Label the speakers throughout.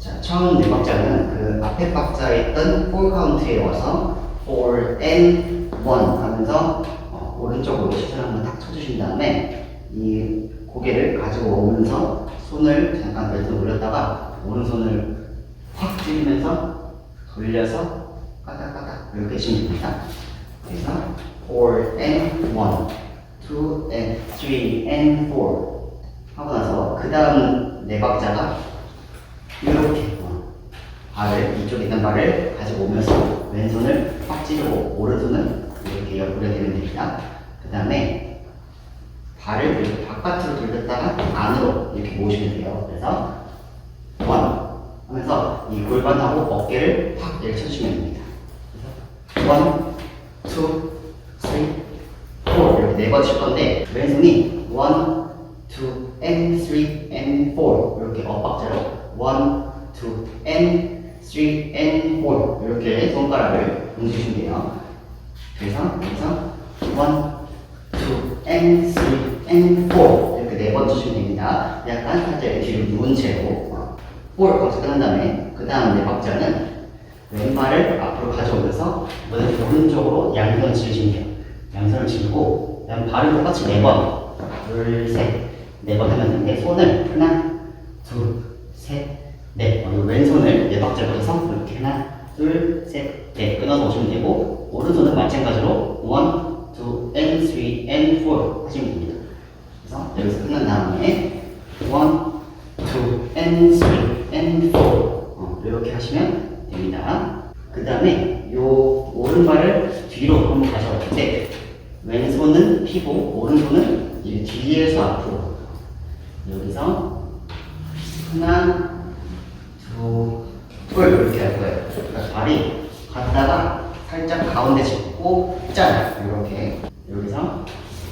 Speaker 1: 자, 처음 네 박자는 그 앞에 박자에 있던 4 카운트에 와서 4 and 1 하면서 어, 오른쪽으로 시선 한번 딱 쳐주신 다음에 이 고개를 가지고 오면서 손을 잠깐 왼손 올렸다가 오른손을 확 줄이면서 돌려서 까딱까딱 이렇게 치면 됩니다. 그래서 4 and 1, 2 and 3 and 4 하고 나서 그 다음 네 박자가 이렇게 발을 이쪽에 있는 발을 가지고 오면서 왼손을 확 찌르고 오른손은 이렇게 옆으로 내면 됩니다. 그 다음에 발을 이렇게 바깥으로 돌렸다가 안으로 이렇게 모시면 돼요. 그래서 원 하면서 이 골반하고 어깨를 확 내려쳐주면 됩니다. 그래서 원, 투, 쓰리, 포 이렇게 네 번 칠 건데 왼손이 원, 투, 앤, 쓰리, 앤, 포 이렇게 엇박자로 원, 2, and 3, and 4 이렇게 손가락을 움직이시면 그래서 그래서 1, 2, and 3, and 4 이렇게 네 번 주시면 됩니다. 약간 살짝 뒤로 누운 채로 4를 검색한 다음에 그 다음 네 박자는 왼발을 앞으로 가져오면서 오른쪽으로 양손을 지으십니다. 양손을 지르고 그다음 발을 똑같이 네번 둘, 셋, 네 번 하면 되는데 손을 하나, 둘, 셋, 이 왼손을 네 박자로 해서 이렇게 하나, 둘, 셋, 넷 끊어서 오시면 되고 오른손은 마찬가지로 one, two, and three, and four 하시면 됩니다. 그래서 여기서 끝난 다음에 one, two, and three, and four 어, 이렇게 하시면 됩니다. 그 다음에 요 오른발을 뒤로 한번 가져갈 때 왼손은 피고 오른손은 뒤에서 앞으로 여기서 하나, 두, 둘 이렇게 할 거예요. 그러니까 발이 갔다가 살짝 가운데 짚고 짠! 이렇게. 여기서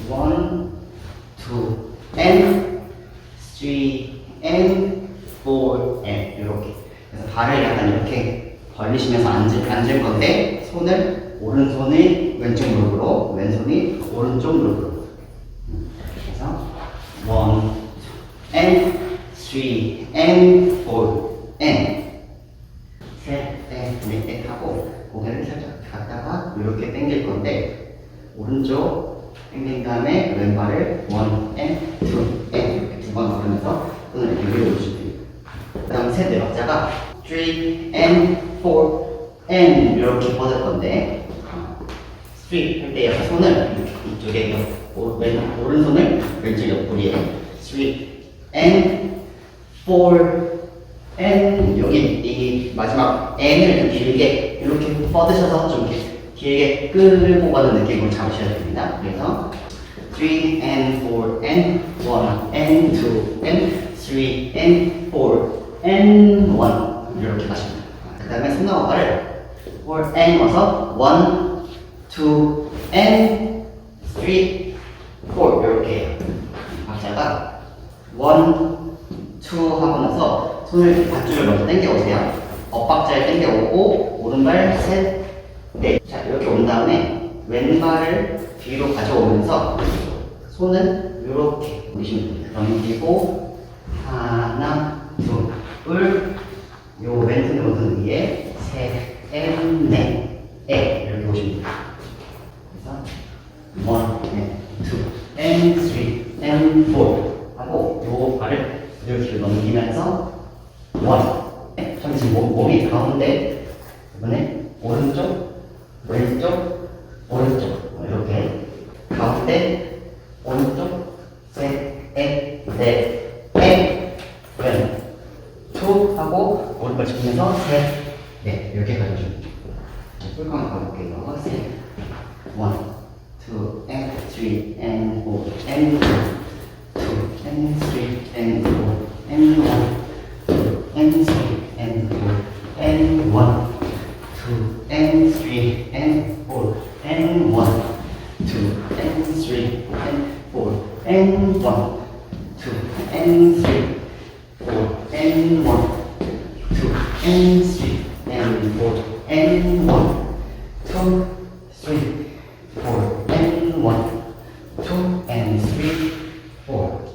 Speaker 1: one, two, and 이렇게. 그래서 발을 약간 이렇게 벌리시면서 앉을, 앉을 건데 손을 오른손이 왼쪽 무릎으로 왼손이 오른쪽 무릎으로. 음, 그래서 one, and four, and 셋, 넷, 넷, 넷 하고 고개를 살짝 갖다가 이렇게 당길 건데 오른쪽 당긴 다음에 왼발을 one and two and 이렇게 두번 걸으면서 손을 이렇게 올리시면 됩니다. 그 다음 셋, 네 박자가 three and four and 이렇게 뻗을 건데 어, three 할때 약간 손을 이쪽에 옆, 오, 왼, 오른손을 왼쪽 옆구리에 three and four and 여기 이 마지막 n을 길게 이렇게 뻗으셔서 좀 이렇게 길게 끌고 가는 느낌으로 잡으셔야 됩니다. 그래서 3 and 4 and 1 and 2 and 3 and 4 and 1 이렇게 가십니다. 그 다음에 손나와 발을 4 and 와서 1, 2 and 3, 4 이렇게 해요. 박자가 1, 2 하고 나서 손을 밧줄을 먼저 당겨 오세요. 엇박자에 당겨 오고 오른발 셋, 다음에 왼발을 뒤로 가져오면서 손은 이렇게 올리시면 됩니다. 넘기고 하나, 둘, 요 왼손 오른손 위에 셋, 넷, 넷, 넷 이렇게 오시면 됩니다. 그래서 one, and two, and three, and four 하고 요 발을 이렇게 넘기면서 one. 네, 저기 지금 몸, 몸이 가운데 이번에 오른쪽, 왼쪽, 오른쪽 어, 이렇게 가운데, 오른쪽, 셋, 넷, 넷, 넷, 왼, 투 하고 오른발 짚으면서 셋, 넷 이렇게 가져주면 됩니다. 풀까지 가볼게요. 셋, two, and three, and four, and two, and three, and four, and one, two, and three, and four, and one, two, three, and four, and one, two, and three, four, and one, two, and